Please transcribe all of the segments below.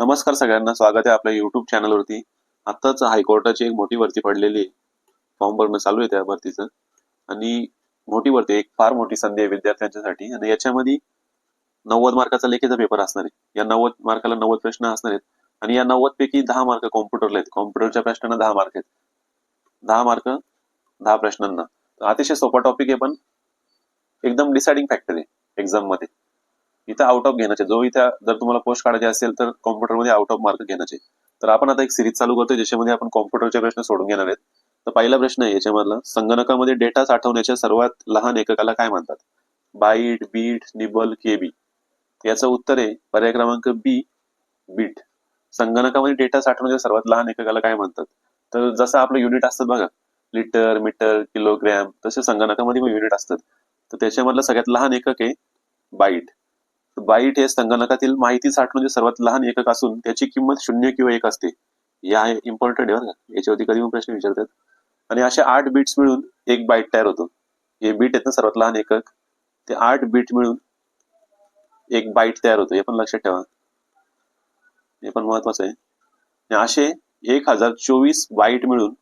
नमस्कार सगळ्यांना. स्वागत आहे आपल्या युट्यूब चॅनलवरती आत्ताच हायकोर्टाची एक मोठी भरती पडलेली आहे. फॉर्म भरणं चालू आहे त्या भरतीचं. आणि मोठी भरती एक फार मोठी संधी आहे विद्यार्थ्यांच्यासाठी. आणि याच्यामध्ये नव्वद मार्काचा लेखीचा पेपर असणार आहे. या नव्वद मार्काला नव्वद प्रश्न असणार आहेत. आणि या नव्वद पैकी दहा मार्क कॉम्प्युटरला आहेत. कॉम्प्युटरच्या प्रश्नांना दहा मार्क आहेत. दहा मार्क दहा प्रश्नांना. अतिशय सोपा टॉपिक आहे पण एकदम डिसाइडिंग फॅक्टर आहे. एक्झाममध्ये. इथं आउट ऑफ घेण्याचे. जो इथं जर तुम्हाला पोस्ट काढायचे असेल तर कॉम्प्युटरमध्ये आउट ऑफ मार्क घेण्याचे. तर आपण आता एक सिरीज चालू करतोय ज्याच्यामध्ये आपण कॉम्प्युटरचे प्रश्न सोडून घेणार आहेत. तर पहिला प्रश्न आहे याच्यामधला संगणकामध्ये डेटा साठवण्याच्या सर्वात लहान एककाला काय म्हणतात? बाईट बीट निबल केबी याचं उत्तर आहे पर्याय क्रमांक बी बीट संगणकामध्ये डेटा साठवण्याच्या सर्वात लहान एककाला काय म्हणतात? तर जसं आपलं युनिट असतात बघा लिटर मीटर किलोग्रॅम तसे संगणकामध्ये पण युनिट असतात. तर त्याच्यामधलं सगळ्यात लहान एकक आहे बाईट बाईट हे संगणकातील माहिती साठवण्याचे सर्वात लहान एकक असून त्याची किंमत शून्य किंवा एक असते. या इम्पॉर्टंट आहे याच्यावरती कधी पण प्रश्न विचारतात. आणि अशा आठ बीट्स मिळून एक बाईट तयार होतो. हे बीट आहेत ना सर्वात लहान एकक. ते आठ बीट मिळून एक बाईट तयार होतो. हे पण लक्षात ठेवा. हे पण महत्वाचं आहे. आणि असे एक हजार चोवीस बाईट मिळून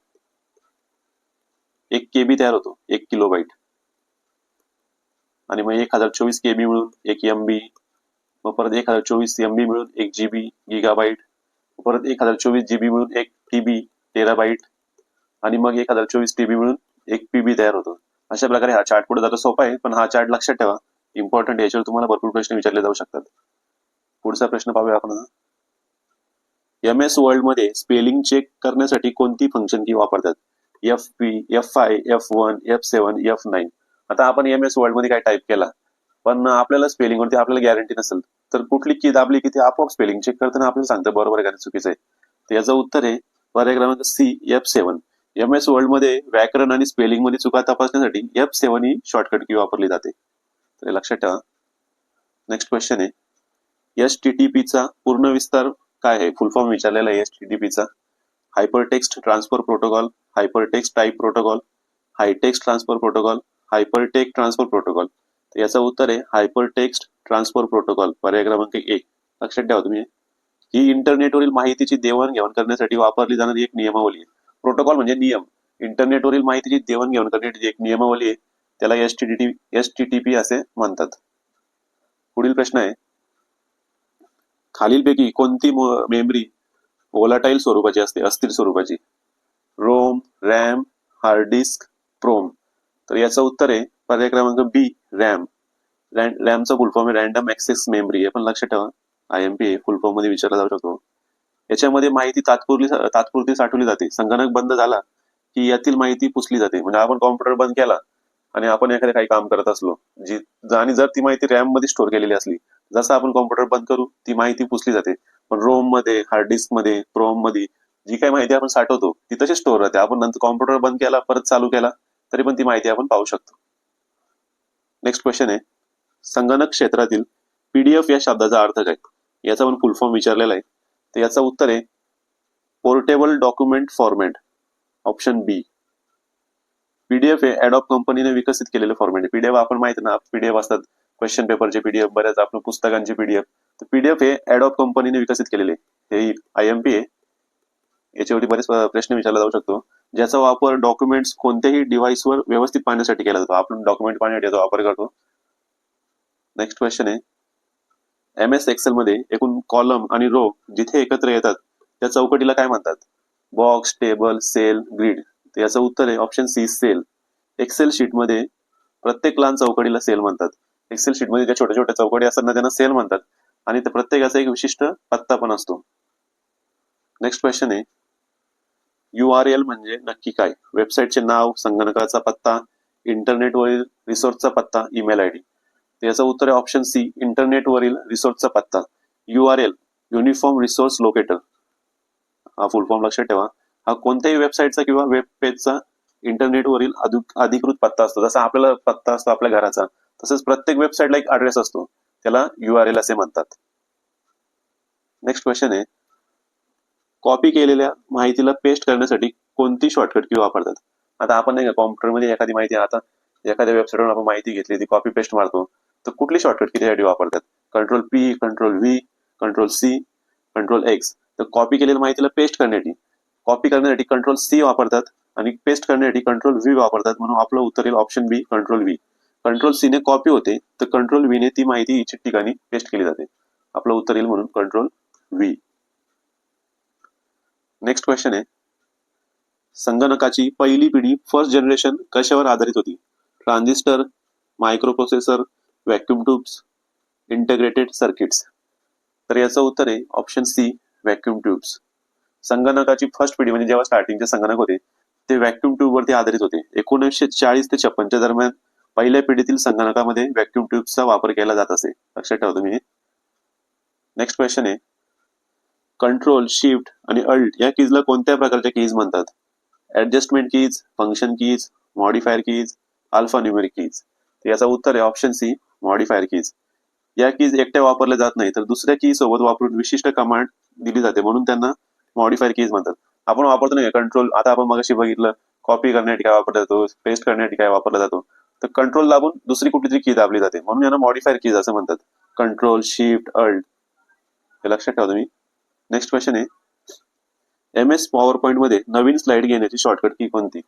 एक केबी तयार होतो. एक किलो बाईट आणि मग एक हजार चोवीस केबी मिळून एक एम बी परत एक हजार चोवीस एम बी मिळून एक जीबी गिगाबाईट परत एक हजार चोवीस जीबी मिळून एक टीबी टेराबाईट आणि मग एक हजार चोवीस टीबी मिळून एक पीबी तयार होतो. अशा प्रकारे हा चार्ट पुढे जाता. सोपा आहे पण हा चार्ट लक्षात ठेवा. इम्पॉर्टंट याच्यावर तुम्हाला भरपूर प्रश्न विचारले जाऊ शकतात. पुढचा प्रश्न पाहूया आपण एम एस वर्ल्डमध्ये स्पेलिंग चेक करण्यासाठी कोणती फंक्शन की वापरतात? F P F I F one F seven F nine आता आपण एम एस वर्ल्डमध्ये काय टाईप केला? पण आपल्याला स्पेलिंग वरती आपल्याला गॅरंटी नसेल. तर कुठली की दाबली की ते आपोआप स्पेलिंग चेक करताना आपल्याला सांगतं. बरोबर आहे का? चुकीचं आहे. तर याचं उत्तर आहे पर्याय क्रमांक C F seven M S वर्ल्डमध्ये व्याकरण आणि स्पेलिंगमध्ये चुका तपासण्यासाठी एफ सेवन ही शॉर्टकट की वापरली जाते. तर लक्षात ठेवा. नेक्स्ट क्वेश्चन आहे. एस टी टी पीचा पूर्ण विस्तार काय आहे? फुल फॉर्म विचारलेला आहे एस टी टी पीचा hyper text transfer protocol hyper text type protocol hypertext transfer protocol hypertext transfer protocol याचं उत्तर आहे हायपरटेक्स्ट ट्रान्सफर प्रोटोकॉल पर्याय क्रमांक एक. लक्षात ठेवा तुम्ही. ही इंटरनेटवरील माहितीची देवाणघेवाण करण्यासाठी वापरली जाणारी एक नियमावली आहे. प्रोटोकॉल म्हणजे नियम. इंटरनेटवरील माहितीची देवाणघेवाण करण्याची एक नियमावली आहे त्याला S T T S T T P असे म्हणतात. पुढील प्रश्न आहे. खालीलपैकी कोणती मेमरी ओलाटाईल स्वरूपाची असते? अस्थिर स्वरूपाची. ROM RAM hard disk PROM तर याचं उत्तर आहे पर्याय क्रमांक बी रॅम रॅमचा फुल फॉर्म आहे. रॅन्डम ऍक्सेस मेमरी हे पण लक्षात ठेवा. आय एम पी फुल फॉर्ममध्ये विचारला जाऊ शकतो. याच्यामध्ये माहिती तात्पुरली तात्पुरती साठवली जाते. संगणक बंद झाला की यातील माहिती पुसली जाते. म्हणजे आपण कॉम्प्युटर बंद केला आणि आपण एखादं काही काम करत असलो जी आणि जर ती माहिती रॅममध्ये स्टोअर केलेली असली जसं आपण कॉम्प्युटर बंद करू ती माहिती पुसली जाते. पण रोममध्ये हार्ड डिस्कमध्ये प्रोममध्ये जी काही माहिती आपण साठवतो ती तशी स्टोअर राहते. आपण नंतर कॉम्प्युटर बंद केला परत चालू केला तरी पण ती माहिती आपण पाहू शकतो. नेक्स्ट क्वेश्चन आहे. संगणक क्षेत्रातील पीडीएफ या शब्दाचा अर्थ काय? याचा पण फुल फॉर्म विचारलेला आहे. तर याचं उत्तर आहे portable document format option B PDF हे ॲडॉप कंपनीने विकसित केलेलं फॉर्मॅट आहे. पीडीएफ आपण माहिती ना पीडीएफ असतात क्वेश्चन पेपरचे पीडीएफ बऱ्याच आपण पुस्तकांचे पीडीएफ तर पीडीएफ हे ऍडॉप कंपनीने विकसित केलेले हे आय एम पी आहे. याच्यावरती बरेच प्रश्न विचारला जाऊ शकतो. ज्याचा वापर डॉक्युमेंट्स कोणत्याही डिव्हाइसवर व्यवस्थित पाहण्यासाठी केला जातो. आपण डॉक्युमेंट पाहण्यासाठी याचा वापर करतो. नेक्स्ट क्वेश्चन आहे. एम एस एक्सेल मध्ये एकूण कॉलम आणि रो जिथे एकत्र येतात त्या चौकटीला काय म्हणतात? बॉक्स टेबल सेल ग्रीड याचं उत्तर आहे ऑप्शन सी सेल एक्सेल शीटमध्ये प्रत्येक लहान चौकडीला सेल म्हणतात. एक्सेल शीटमध्ये ज्या छोट्या छोट्या चौकडी असतात ना त्यांना सेल म्हणतात. आणि त्या प्रत्येकाचा एक विशिष्ट पत्ता पण असतो. नेक्स्ट क्वेश्चन आहे. यू आर एल म्हणजे नक्की काय? वेबसाईटचे नाव संगणकाचा पत्ता इंटरनेटवरील रिसोर्सचा पत्ता ईमेल आय डी याचं उत्तर आहे ऑप्शन सी इंटरनेटवरील रिसोर्सचा पत्ता. U R L uniform resource locator हा फुल फॉर्म लक्षात ठेवा. हा कोणत्याही वेबसाईटचा किंवा वेब पेजचा इंटरनेटवरील अधिकृत पत्ता असतो. जसा आपल्याला पत्ता असतो आपल्या घराचा तसंच प्रत्येक वेबसाईटला एक ऍड्रेस असतो. त्याला यू आर एल असे म्हणतात. नेक्स्ट क्वेश्चन आहे. कॉपी केलेल्या माहितीला पेस्ट करण्यासाठी कोणती शॉर्टकट की वापरतात? आता आपण नाही का कॉम्प्युटरमध्ये एखादी माहिती आता एखाद्या वेबसाईटवर आपण माहिती घेतली ती कॉपी पेस्ट मारतो तर कुठली शॉर्टकट की त्यासाठी वापरतात? Control P control V control C control X तर कॉपी केलेल्या माहितीला पेस्ट करण्यासाठी कॉपी करण्यासाठी कंट्रोल सी वापरतात आणि पेस्ट करण्यासाठी कंट्रोल व्ही वापरतात म्हणून आपलं उत्तर येईल option B control V control C ने कॉपी होते तर कंट्रोल व्ही ने ती माहिती इच्छित ठिकाणी पेस्ट केली जाते. आपलं उत्तर येईल म्हणून कंट्रोल व्ही नेक्स्ट क्वेश्चन आहे. संगणकाची पहिली पिढी फर्स्ट जनरेशन कशावर आधारित होती? Transistor microprocessor vacuum tubes integrated circuits तर याचं उत्तर आहे ऑप्शन सी व्हॅक्युम ट्यूब्स संगणकाची फर्स्ट पिढी म्हणजे जेव्हा स्टार्टिंगचे संगणक होते ते व्हॅक्युम ट्यूबवरती आधारित होते. एकोणीसशे चाळीस ते छप्पनच्या दरम्यान पहिल्या पिढीतील संगणकामध्ये व्हॅक्युम ट्यूबचा वापर केला जात असे. लक्षात ठेवा तुम्ही नेक्स्ट क्वेश्चन आहे. कंट्रोल शिफ्ट आणि अल्ट या कीजला कोणत्या प्रकारच्या कीज म्हणतात? Adjustment keys function keys modifier keys alphanumeric keys याचा उत्तर आहे ऑप्शन सी मॉडिफायर कीज या कीज एकट्या वापरल्या जात नाही तर दुसऱ्या की सोबत वापरून विशिष्ट कमांड दिली जाते. म्हणून त्यांना मॉडिफायर कीज म्हणतात. आपण वापरतो नाही कंट्रोल आता आपण मगाशी बघितलं कॉपी करण्यासाठी काय वापरला जातो पेस्ट करण्यासाठी काय वापरला जातो. तर कंट्रोल दाबून दुसरी कुठली तरी की दाबली जाते. म्हणून यांना मॉडिफायर कीज असं म्हणतात. कंट्रोल शिफ्ट अल्ट हे लक्षात ठेवा तुम्ही. नेक्स्ट क्वेश्चन आहे. एम एस पॉवर पॉईंटमध्ये नवीन स्लाइड घेण्याची शॉर्टकट की कोणती?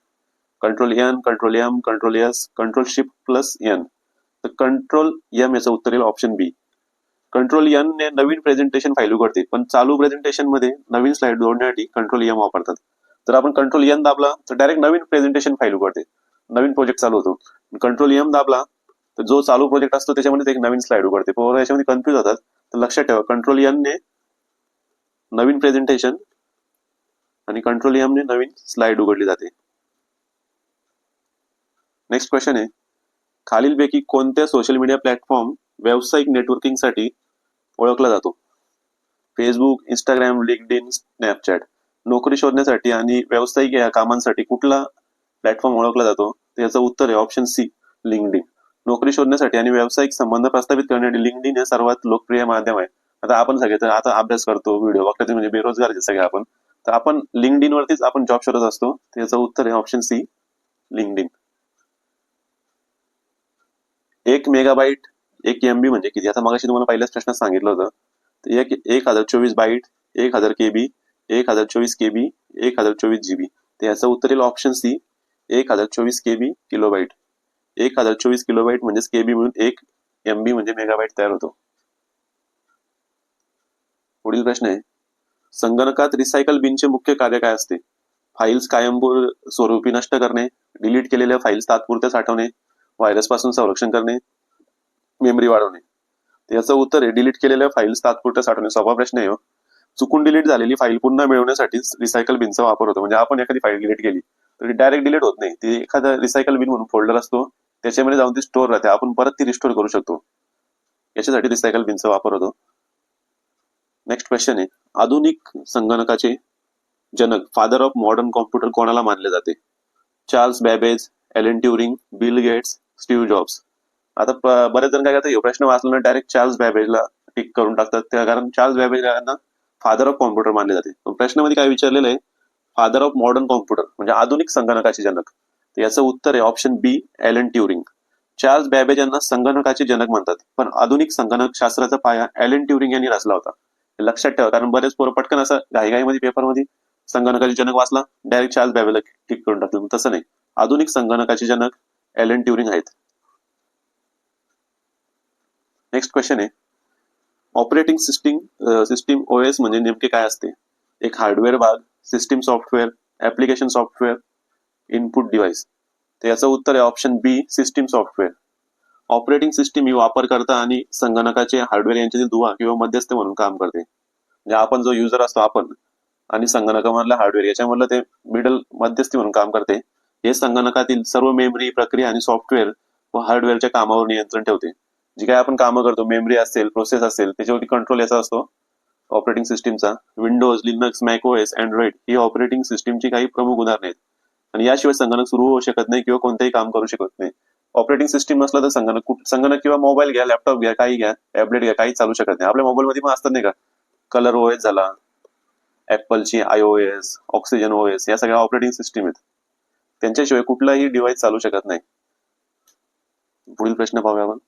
Control N control M control S control shift plus N तर कंट्रोल एम याचं उत्तर येईल ऑप्शन बी कंट्रोल एन ने नवीन प्रेझेंटेशन फाईल उघडते पण चालू प्रेझेंटेशनमध्ये नवीन स्लाइड जोडण्यासाठी कंट्रोल एम वापरतात. जर आपण कंट्रोल एन दाबला तर डायरेक्ट नवीन प्रेझेंटेशन फाईल उघडते. नवीन प्रोजेक्ट चालू होतो. कंट्रोल एम दाबला तर जो चालू प्रोजेक्ट असतो त्याच्यामध्ये एक नवीन स्लाइड उघडते. पोरं याच्यामध्ये कन्फ्युज होतात. तर लक्षात ठेवा कंट्रोल एन ने नवीन प्रेझेंटेशन आणि कंट्रोल एमने नवीन स्लाइड उघडली जाते. नेक्स्ट क्वेश्चन आहे. खालीलपैकी कोणत्या सोशल मीडिया प्लॅटफॉर्म व्यावसायिक नेटवर्किंगसाठी ओळखला जातो? Facebook Instagram LinkedIn Snapchat नोकरी शोधण्यासाठी आणि व्यावसायिक या कामांसाठी कुठला प्लॅटफॉर्म ओळखला जातो? त्याचं उत्तर आहे ऑप्शन सी लिंक्डइन नोकरी शोधण्यासाठी आणि व्यावसायिक संबंध प्रस्थापित करण्यासाठी लिंक्डइन हे सर्वात लोकप्रिय माध्यम आहे. आता आपण सगळे तर आता अभ्यास करतो व्हिडिओ बघतो म्हणजे बेरोजगार सगळे आपण. तर आपण लिंकड इन वरतीच आपण जॉब शोधत असतो. त्याचं उत्तर आहे ऑप्शन सी लिंक्डइन एक मेगाबाईट एक एमबी म्हणजे किती? आता मगाशी तुम्हाला पहिल्याच प्रश्नात सांगितलं होतं. एक एक हजार चोवीस बाईट एक हजार केबी एक हजार चोवीस केबी एक हजार चोवीस जीबी तर याचं उत्तर येईल ऑप्शन सी एक हजार चोवीस केबी किलोबाईट एक हजार चोवीस किलोबाईट म्हणजेच केबी म्हणून एक एमबी म्हणजे मेगाबाईट तयार होतो. पुढील प्रश्न आहे. संगणकात रिसायकल बिनचे मुख्य कार्य काय असते? फाईल्स कायमपूर स्वरूपी नष्ट करणे डिलीट केलेल्या फाईल्स तात्पुरत्या साठवणे व्हायरसपासून संरक्षण करणे मेमरी वाढवणे. याचं उत्तर आहे डिलीट केलेल्या फाईल्स तात्पुरत्या साठवणे. सोपा प्रश्न आहे हो. चुकून डिलीट झालेली फाईल पुन्हा मिळवण्यासाठी रिसायकल बिनचा वापर होतो. म्हणजे आपण एखादी फाईल डिलीट केली तर डायरेक्ट डिलीट होत नाही. ती एखादा रिसायकल बिन म्हणून फोल्डर असतो त्याच्यामध्ये जाऊन ती स्टोर राहते. आपण परत ती रिस्टोर करू शकतो. याच्यासाठी रिसायकल बिनचा वापर होतो. नेक्स्ट क्वेश्चन आहे. आधुनिक संगणकाचे जनक फादर ऑफ मॉडर्न कॉम्प्युटर कोणाला मानले जाते? Charles Babbage Alan Turing Bill Gates Steve Jobs आता बरेच जण काय करतात? प्रश्न वाचला डायरेक्ट चार्ल्स बॅबेजला टिक करून टाकतात. त्या कारण चार्ल्स बॅबेज यांना फादर ऑफ कॉम्प्युटर मानले जाते. प्रश्नामध्ये काय विचारलेलं आहे? फादर ऑफ मॉडर्न कॉम्प्युटर म्हणजे आधुनिक संगणकाचे जनक. तर याचं उत्तर आहे option B Alan Turing Charles Babbage यांना संगणकाचे जनक म्हणतात. पण आधुनिक संगणक शास्त्राचा पाया एलन ट्युरिंग यांनी रचला होता. लक्षात ठेवा. कारण बरेच पोरं पटकन असं घाईघाईमध्ये पेपरमध्ये संगणकाचे जनक वाचला डायरेक्ट चार्ल्स बॅबेला ठीक करून टाकलं. तसं नाही. आधुनिक संगणकाचे जनक एलन ट्युरिंग आहेत. नेक्स्ट क्वेश्चन आहे. ऑपरेटिंग सिस्टीम सिस्टीम एस म्हणजे नेमके काय असते? एक हार्डवेअर भाग system software application software input device तर याचं उत्तर आहे option B system software operating system ही वापरकर्ता आणि संगणकाचे हार्डवेअर यांच्यातील दुवा किंवा मध्यस्थ म्हणून काम करते. म्हणजे आपण जो युजर असतो आपण आणि संगणकामधला हार्डवेअर याच्यामधलं ते मिडल मध्यस्थी म्हणून काम करते. हे संगणकातील सर्व मेमरी प्रक्रिया आणि सॉफ्टवेअर व हार्डवेअरच्या कामावर नियंत्रण ठेवते. जी काय आपण कामं करतो मेमरी असेल प्रोसेस असेल त्याच्यावरती कंट्रोल याचा असतो ऑपरेटिंग सिस्टीमचा विंडोज लिनक्स मॅकओएस अँड्रॉइड ही ऑपरेटिंग सिस्टीमची काही प्रमुख उदाहरणे आहेत. आणि याशिवाय संगणक सुरू होऊ शकत नाही किंवा कोणतेही काम करू शकत नाही. ऑपरेटिंग सिस्टीम नसलं तर संगणक संगणक किंवा मोबाईल घ्या लॅपटॉप घ्या काही घ्या टॅबलेट घ्या काही चालू शकत नाही. आपल्या मोबाईल मध्ये पण असतात नाही का? कलर ओएस झाला ऍपलची I O S oxygen OS या सगळ्या ऑपरेटिंग सिस्टीम आहेत. त्यांच्याशिवाय कुठलाही डिव्हाइस चालू शकत नाही. पुढील प्रश्न पाहूया आपण.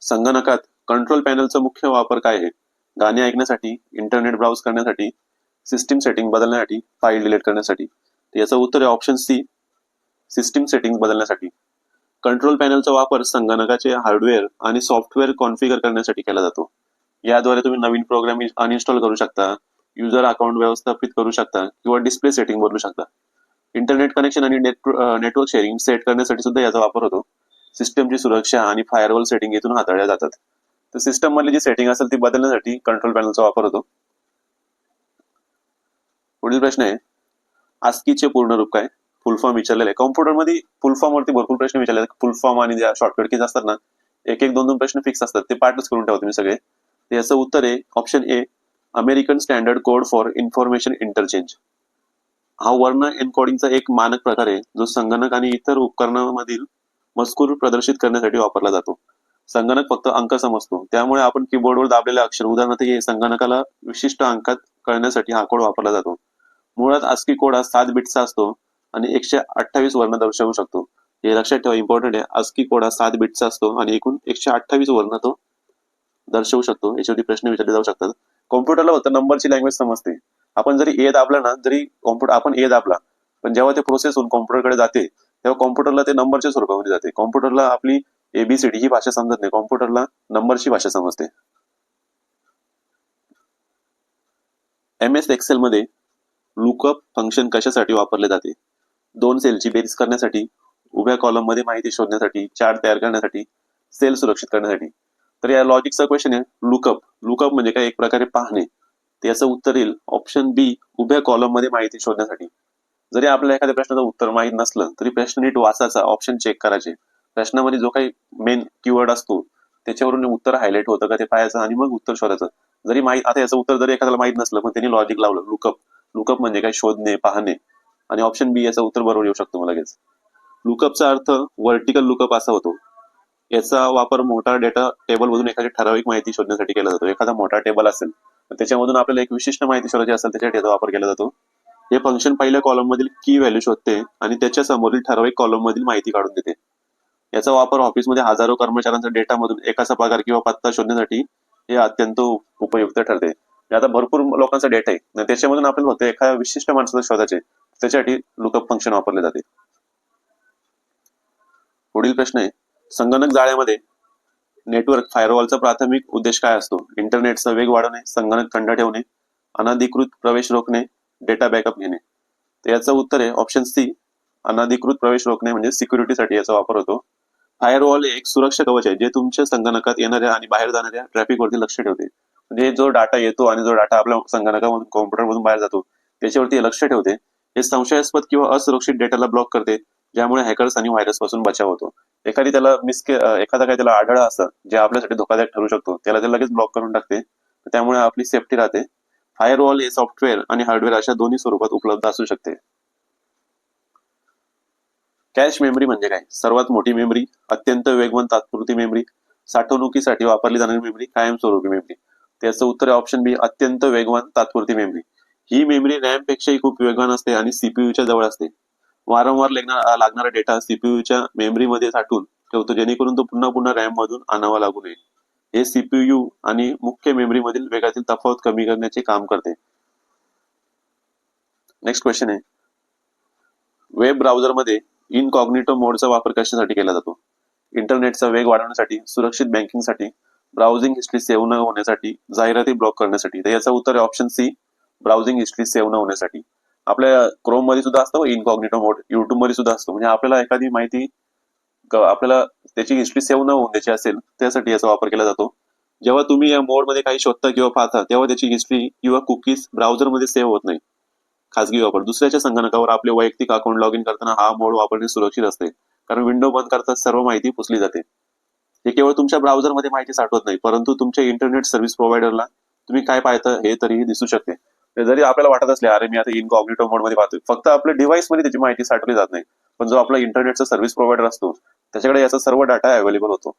संगणकात कंट्रोल पॅनलचा मुख्य वापर काय आहे? गाणे ऐकण्यासाठी इंटरनेट ब्राउज करण्यासाठी सिस्टीम सेटिंग बदलण्यासाठी फाईल डिलीट करण्यासाठी. याचं उत्तर आहे ऑप्शन सी सिस्टीम सेटिंग बदलण्यासाठी. कंट्रोल पॅनलचा वापर संगणकाचे हार्डवेअर आणि सॉफ्टवेअर कॉन्फिगर करण्यासाठी केला जातो. याद्वारे तुम्ही नवीन प्रोग्राम अनइन्स्टॉल करू शकता युजर अकाउंट व्यवस्थापित करू शकता किंवा डिस्प्ले सेटिंग बदलू शकता. इंटरनेट कनेक्शन आणि नेटवर्क शेअरिंग सेट करण्यासाठी सुद्धा याचा वापर होतो. सिस्टमची सुरक्षा आणि फायरवॉल सेटिंग येथून हाताळल्या जातात. तर सिस्टम मधली जी सेटिंग असेल ती बदलण्यासाठी कंट्रोल पॅनलचा वापर होतो. पुढील प्रश्न आहे आस्कीचे पूर्ण रूप काय? फुल फॉर्म विचारलेले आहे. कॉम्प्युटरमध्ये फुल फॉर्म वरती भरपूर प्रश्न विचारले फुल फॉर्म आणि ज्या शॉर्टकट कीज असतात ना एक एक दोन दोन प्रश्न फिक्स असतात. ते पार्टच करून ठेवा तुम्ही सगळे. याचं उत्तर आहे option A American standard code for information interchange हा वर्ण एनकोडिंगचा एक मानक प्रकार आहे जो संगणक आणि इतर उपकरणामधील मजकूर प्रदर्शित करण्यासाठी वापरला जातो. संगणक फक्त अंक समजतो. त्यामुळे आपण कीबोर्डवर दाबलेले अक्षर उदाहरणार्थ हे संगणकाला विशिष्ट अंकात कळण्यासाठी हा कोड वापरला जातो. मुळात आस्की कोड हा सात बिटचा असतो. आणि एकशे अठ्ठावीस वर्ण दर्शवू शकतो. हे लक्षात ठेवा इम्पॉर्टंट आहे. आस्की कोड हा सात बिटचा असतो आणि एकूण एकशे अठ्ठावीस वर्ण तो दर्शवू शकतो. याच्यावरती प्रश्न विचारले जाऊ शकतात. कॉम्प्युटरला फक्त नंबरची लँग्वेज समजते. आपण जरी ए दाबला ना जरी कॉम्प्युटर आपण ए दाबला पण जेव्हा ते प्रोसेस होऊन कॉम्प्युटरकडे जाते तेव्हा कॉम्प्युटरला ते नंबरच्या स्वरूपामध्ये जाते. कॉम्प्युटरला आपली एबीसीडी ही भाषा समजत नाही. कॉम्प्युटरला नंबरची भाषा समजते. एम एस एक्सेल मध्ये लुकअप फंक्शन कशासाठी वापरले जाते? दोन सेलची बेरीज करण्यासाठी उभ्या कॉलममध्ये माहिती शोधण्यासाठी चार्ट तयार करण्यासाठी सेल सुरक्षित करण्यासाठी. तर या लॉजिकचा क्वेश्चन आहे लुकअप लुकअप म्हणजे काय? एक प्रकारे पाहणे. याचं उत्तर येईल ऑप्शन बी उभ्या कॉलममध्ये माहिती शोधण्यासाठी. जरी आपल्या एखाद्या प्रश्नाचं उत्तर माहीत नसलं तरी प्रश्न नीट वाचायचा ऑप्शन चेक करायचे. प्रश्नामध्ये जो काही मेन कीवर्ड असतो त्याच्यावरून उत्तर हायलाइट होतं का ते पाहायचं आणि मग उत्तर शोधायचं. जरी माहीत आता याचं उत्तर जरी एखाद्याला माहीत नसलं पण त्यांनी लॉजिक लावलं लुकअप लुकअप म्हणजे काय? शोधणे पाहणे. आणि ऑप्शन बी याचं उत्तर बरोबर येऊ शकतो मला लगेच. लुकअपचा अर्थ व्हर्टिकल लुकअप असा होतो. याचा वापर मोठा डेटा टेबल मधून एखादी ठराविक माहिती शोधण्यासाठी केला जातो. एखादा मोठा टेबल असेल त्याच्यामधून आपल्याला एक विशिष्ट माहिती शोधायची असेल त्याच्यासाठी याचा वापर केला जातो. हे फंक्शन पहिल्या कॉलम मधील की व्हॅल्यू शोधते आणि त्याच्या समोरील ठराविक कॉलम मधील माहिती काढून देते. याचा वापर ऑफिसमध्ये हजारो कर्मचाऱ्यांच्या डेटामधून एकाचा पगार किंवा पत्ता शोधण्यासाठी हे अत्यंत उपयुक्त ठरते. आता भरपूर लोकांचा डेटा आहे. त्याच्यामधून आपण फक्त एखाद्या विशिष्ट माणसाला शोधायचे त्याच्यासाठी लुकअप फंक्शन वापरले जाते. पुढील प्रश्न आहे संगणक जाळ्यामध्ये नेटवर्क फायरवॉलचा प्राथमिक उद्देश काय असतो? इंटरनेटचा वेग वाढवणे संगणक थंड ठेवणे अनधिकृत प्रवेश रोखणे डेटा बॅकअप घेणे. तर याचं उत्तर आहे ऑप्शन सी अनधिकृत प्रवेश रोखणे म्हणजे सिक्युरिटीसाठी याचा वापर होतो. फायरवॉल एक सुरक्षा कवच आहे जे तुमच्या संगणकात येणाऱ्या आणि बाहेर जाणाऱ्या ट्रॅफिक वरती लक्ष ठेवते. म्हणजे जो डाटा येतो आणि जो डाटा आपल्या संगणकामधून कॉम्प्युटरमधून बाहेर जातो त्याच्यावरती लक्ष ठेवते. हे संशयास्पद किंवा असुरक्षित डेटाला ब्लॉक करते ज्यामुळे हॅकर्स आणि व्हायरसपासून बचाव होतो. एखादी त्याला मिस एखादा काही त्याला आढळ असतं जे आपल्यासाठी धोकादायक ठरू शकतो त्याला ते लगेच ब्लॉक करून टाकते. त्यामुळे आपली सेफ्टी राहते. फायरवॉल हे सॉफ्टवेअर आणि हार्डवेअर अशा दोन्ही स्वरूपात उपलब्ध असू शकते. कॅश मेमरी म्हणजे काय? सर्वात मोठी मेमरी अत्यंत वेगवान तात्पुरती मेमरी साठवणुकीसाठी वापरली जाणारी मेमरी कायमस्वरूपी मेमरी त्याचं उत्तर ऑप्शन बी अत्यंत वेगवान तात्पुरती मेमरी ही मेमरी रॅम पेक्षाही खूप वेगवान असते आणि सीपीयूच्या जवळ असते. वारंवार लागणारा डेटा सीपीयूच्या मेमरीमध्ये साठवून ठेवतो जेणेकरून तो पुन्हा पुन्हा रॅम मधून आणावा लागू नये. हे सीपीयू आणि मुख्य मेमरीमधील वेगातील तफावत कमी करण्याचे काम करते. नेक्स्ट क्वेश्चन आहे. वेब ब्राउझरमध्ये इनकॉग्निटो मोडचा वापर कशासाठी केला जातो? इंटरनेटचा वेग वाढवण्यासाठी सुरक्षित बँकिंगसाठी ब्राउझिंग हिस्ट्री सेव्ह न होण्यासाठी जाहिराती ब्लॉक करण्यासाठी. तर याचं उत्तर आहे option C browsing history save न होण्यासाठी. आपल्या क्रोममध्ये सुद्धा असतो इनकॉग्निटो मोड युट्यूबमध्ये सुद्धा असतो. म्हणजे आपल्याला एखादी माहिती आपल्याला त्याची हिस्ट्री सेव्ह न होऊन द्यायची असेल त्यासाठी याचा वापर केला जातो. जेव्हा तुम्ही या मोडमध्ये काही शोधता किंवा पाहता तेव्हा त्याची हिस्ट्री किंवा कुकीज ब्राउझरमध्ये सेव्ह होत नाही. खासगी वापर. दुसऱ्याच्या संगणकावर आपले वैयक्तिक अकाउंट लॉग इन करताना हा मोड वापरणे सुरक्षित असते. कारण विंडो बंद करता सर्व माहिती पुसली जाते. हे केवळ तुमच्या ब्राउझरमध्ये माहिती साठवत नाही परंतु तुमच्या इंटरनेट सर्व्हिस प्रोव्हायडरला तुम्ही काय पाहता हे तरीही दिसू शकते. जरी आपल्याला वाटत असले अरे मी आता इनकॉग्निटो मोडमध्ये पाहतोय. फक्त आपल्या डिव्हाइसमध्ये त्याची माहिती साठवली जात नाही. पण जो आपला इंटरनेटचा सर्व्हिस प्रोव्हायडर असतो त्याच्याकडे याचा सर्व डाटा अवेलेबल होतो.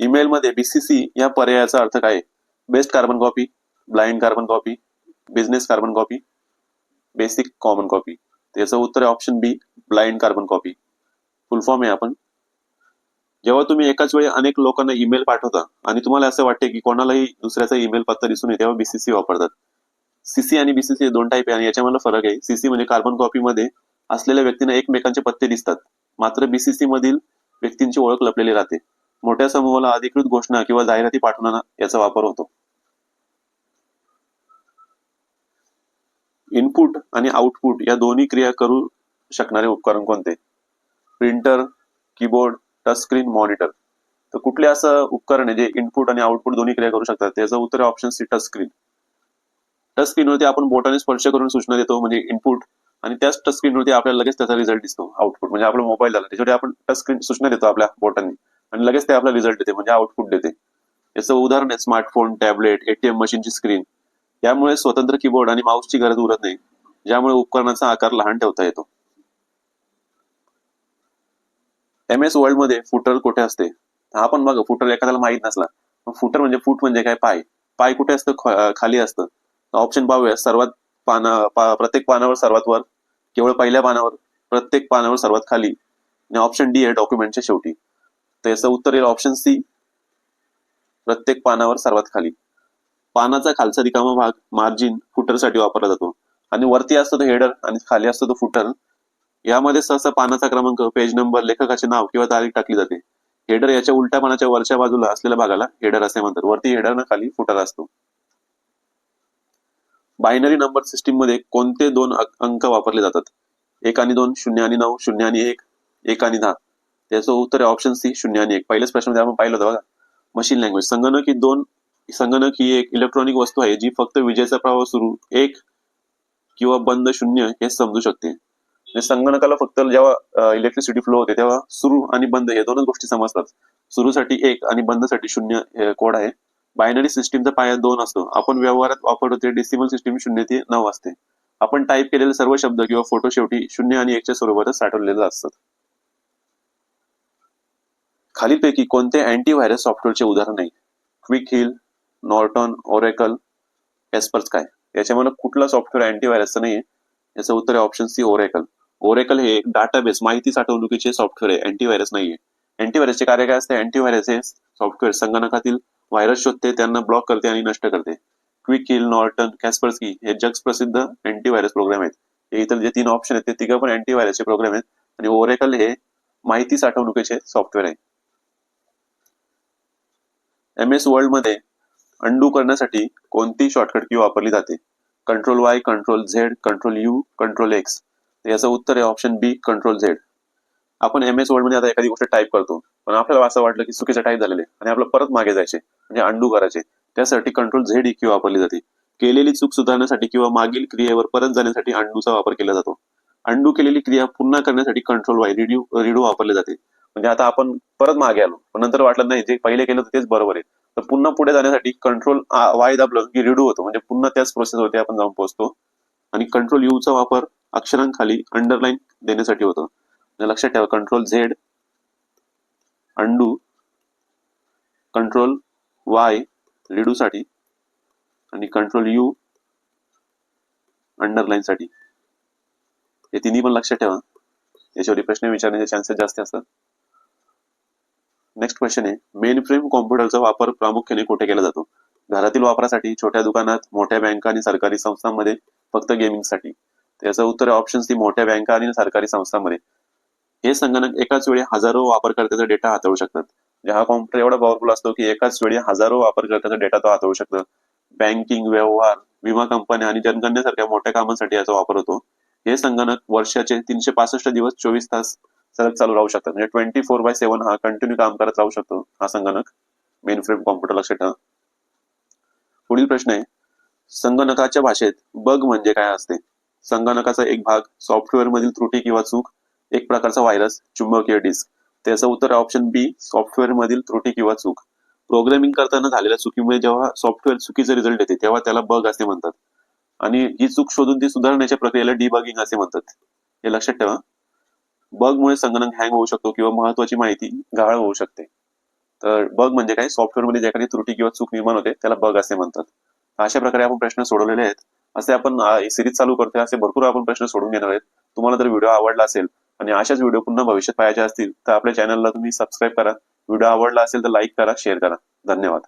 ईमेल मध्ये बीसीसी या पर्यायाचा अर्थ काय? Best carbon copy blind carbon copy business carbon copy basic common copy त्याचं उत्तर आहे option B blind carbon copy full form आहे आपण. जेव्हा तुम्ही एकाच वेळी अनेक लोकांना ईमेल पाठवता आणि तुम्हाला असं वाटते की कोणालाही दुसऱ्याचा ईमेल पत्ता दिसून येते तेव्हा बीसीसी वापरतात. सीसी आणि बीसीसी दोन टाईप आहे आणि याच्यामध्ये फरक आहे. सीसी म्हणजे कार्बन कॉपी मध्ये असलेल्या व्यक्तींना एकमेकांचे पत्ते दिसतात. मात्र बीसीसी मधील व्यक्तींची ओळख लपलेली राहते. मोठ्या समूहाला अधिकृत घोषणा किंवा जाहिराती पाठवताना याचा वापर होतो. इनपुट आणि आउटपुट या दोन्ही क्रिया करू शकणारे उपकरण कोणते? Printer keyboard touch screen monitor. तर कुठले असं उपकरण आहे जे इनपुट आणि आउटपुट दोन्ही क्रिया करू शकतात? त्याचं उत्तर आहे option C touch screen touch स्क्रीनवरती आपण बोटाने स्पर्श करून सूचना देतो म्हणजे इनपुट आणि त्याच टच स्क्रीनवरती आपल्याला लगेच त्याचा रिझल्ट दिसतो आउटपुट म्हणजे आपला मोबाईल झाला. त्याच्यावर आपण टच स्क्रीन सूचना देतो आपल्या बोटांनी. आणि लगेच ते आपला रिझल्ट देते म्हणजे आउटपुट देते. याचं उदाहरण आहे स्मार्टफोन टॅबलेट एटीएम मशीनची स्क्रीन यामुळे स्वतंत्र कीबोर्ड आणि माऊसची गरज उरत नाही. ज्यामुळे उपकरणाचा आकार लहान ठेवता येतो. एम एस वर्ल्डमध्ये फुटर कुठे असते? आपण बघा फुटर एखाद्याला माहीत नसला. फुटर म्हणजे फूट म्हणजे काय? पाय. पाय कुठे असतं? खाली असतं. ऑप्शन पाहूया. सर्वात पाना पा- प्रत्येक पानावर सर्वात वर. केवळ पहिल्या पानावर. प्रत्येक पानावर सर्वात खाली. आणि ऑप्शन डी आहे डॉक्युमेंटच्या शेवटी. तर याचं उत्तर येईल ऑप्शन सी प्रत्येक पानावर सर्वात खाली. पानाचा खालचा रिकामा भाग मार्जिन फुटरसाठी वापरला जातो. आणि वरती असतो तो हेडर आणि खाली असतो तो फुटर यामध्ये सहसा पानाचा क्रमांक पेज नंबर लेखकाचे नाव किंवा तारीख टाकली जाते. हेडर याच्या उलट्या पानाच्या वरच्या बाजूला असलेल्या भागाला हेडर असे म्हणतात. वरती हेडर ना खाली फुटर असतो. बायनरी नंबर सिस्टीममध्ये कोणते दोन अंक वापरले जातात? एक आणि दोन शून्य आणि नऊ शून्य आणि एक एक आणि दहा. त्याचं उत्तर आहे ऑप्शन सी शून्य आणि एक. पहिल्याच प्रश्नामध्ये आपण पाहिलं होतं बघा. मशीन लँग्वेज संगणक ही दोन संगणक ही एक इलेक्ट्रॉनिक वस्तू आहे जी फक्त विजेचा प्रवाह सुरू एक किंवा बंद शून्य हे समजू शकते. म्हणजे संगणकाला फक्त जेव्हा इलेक्ट्रिसिटी फ्लो होते तेव्हा सुरू आणि बंद हे दोनच गोष्टी समजतात. सुरूसाठी एक आणि बंदसाठी शून्य कोड आहे. बायनरी सिस्टीमचा पाया दोन असतो. आपण व्यवहारात वापरतो ते डेसिमल सिस्टीम शून्य ते नऊ असते. आपण टाईप केलेले सर्व शब्द किंवा फोटो शेवटी शून्य आणि एकच्या स्वरूपातच साठवलेले असतात. खालीलपैकी कोणते अँटीव्हायरस सॉफ्टवेअरचे उदाहरण आहे? क्विक हिल नॉर्टन ओरेकल एस्पर्स काय याच्यामध्ये कुठला सॉफ्टवेअर अँटीव्हायरसचं नाहीये. याचं उत्तर आहे ऑप्शन सी ओरेकल ओरेकल हे डाटाबेस माहिती साठवणुकीचे सॉफ्टवेअर आहे. अँटीव्हायरस नाहीये. अँटीव्हायरसचे कार्य काय असते? अँटीव्हायरस हे सॉफ्टवेअर संगणकातील व्हायरस शोधते त्यांना ब्लॉक करते आणि नष्ट करते. क्विक हिल नॉर्टन कॅस्पर्सकी हे जग प्रसिद्ध अँटीव्हायरस प्रोग्राम आहेत. हे इतर जे तीन ऑप्शन आहेत ते तिघं पण अँटीव्हायरसचे प्रोग्राम आहेत. आणि ओरेकल हे माहिती साठवणुकीचे सॉफ्टवेअर आहे. एम एस वर्ल्डमध्ये अंडू करण्यासाठी कोणती शॉर्टकट की वापरली जाते? Control Y control Z control U control X याचं उत्तर आहे ऑप्शन बी कंट्रोल झेड आपण एम एस वर्ल्डमध्ये आता एखादी गोष्ट टाईप करतो. पण आपल्याला असं वाटलं की चुकीचं टाईप झालेले आणि आपलं परत मागे जायचे म्हणजे अंडू करायचे त्यासाठी कंट्रोल झेड की वापरली जाते. केलेली चूक सुधारण्यासाठी किंवा मागील क्रियेवर परत जाण्यासाठी अंडूचा वापर केला जातो. अंडू केलेली क्रिया पुन्हा करण्यासाठी कंट्रोल वाय रिड्यू रिडू वापरले जाते. म्हणजे आता आपण परत मागे आलो. पण नंतर वाटलं नाही जे पहिले केलं तर तेच बरोबर आहे. तर पुन्हा पुढे जाण्यासाठी कंट्रोल वाय दाबलं की रिडू होतो. म्हणजे पुन्हा त्याच प्रोसेसवरती आपण जाऊन पोहोचतो. आणि कंट्रोल यू चा वापर अक्षरांखाली अंडरलाईन देण्यासाठी होतो. लक्षात ठेवा control Z undo control Y redo साठी आणि कंट्रोल यू अंडरलाईनसाठी हे तिन्ही पण लक्षात ठेवा. याच्यावरती प्रश्न विचारण्याचे चान्सेस जास्त असतात. नेक्स्ट क्वेश्चन आहे मेन फ्रेम कॉम्प्युटरचा वापर प्रामुख्याने कुठे केला जातो? घरातील वापरासाठी छोट्या दुकानात मोठ्या बँका आणि सरकारी संस्थांमध्ये फक्त गेमिंगसाठी त्याचं उत्तर ऑप्शन ती मोठ्या बँका आणि सरकारी संस्थांमध्ये. हे संगणक एकाच वेळी हजारो वापरकर्त्याचा डेटा हाताळू शकतात. म्हणजे हा कॉम्प्युटर एवढा पॉवरफुल असतो की एकाच वेळी हजारो वापरकर्त्याचा डेटा तो हाताळू शकतो. बँकिंग व्यवहार विमा कंपन्या आणि जनगणनेसारख्या मोठ्या कामांसाठी याचा वापर होतो. हे संगणक वर्षाचे तीनशे पासष्ट दिवस चोवीस तास सलग चालू राहू शकतात म्हणजे ट्वेंटी फोर बाय सेव्हन हा कंटिन्यू काम करत राहू शकतो हा संगणक. मेन फ्रेम कॉम्प्युटर लक्षात ठेवा. पुढील प्रश्न आहे संगणकाच्या भाषेत बग म्हणजे काय असते? संगणकाचा एक भाग सॉफ्टवेअर मधील त्रुटी किंवा चूक एक प्रकारचा व्हायरस चुंबकीय डिस्क त्याचं उत्तर ऑप्शन बी सॉफ्टवेअर मधील त्रुटी किंवा चूक. प्रोग्रामिंग करताना झालेल्या चुकीमुळे जेव्हा सॉफ्टवेअर चुकीचे रिझल्ट येते तेव्हा त्याला बग असे म्हणतात. आणि ही चूक शोधून ती सुधारण्याच्या प्रक्रियेला डिबगिंग असे म्हणतात. हे लक्षात ठेवा. बगमुळे संगणक हँग होऊ शकतो किंवा महत्वाची माहिती गहाळ होऊ शकते. तर बग म्हणजे काय? सॉफ्टवेअरमध्ये ज्या काही त्रुटी किंवा चूक निर्माण होते त्याला बग असे म्हणतात. अशा प्रकारे आपण प्रश्न सोडवलेले आहेत. असे आपण सिरीज चालू करतोय असे भरपूर आपण प्रश्न सोडून घेणार आहेत. तुम्हाला जर व्हिडिओ आवडला असेल आणि अशाच व्हिडिओ पुन्हा भविष्यात पाहायचे असतील तर आपल्या चॅनलला तुम्ही सबस्क्राईब करा. व्हिडिओ आवडला असेल तर लाईक करा शेअर करा. धन्यवाद.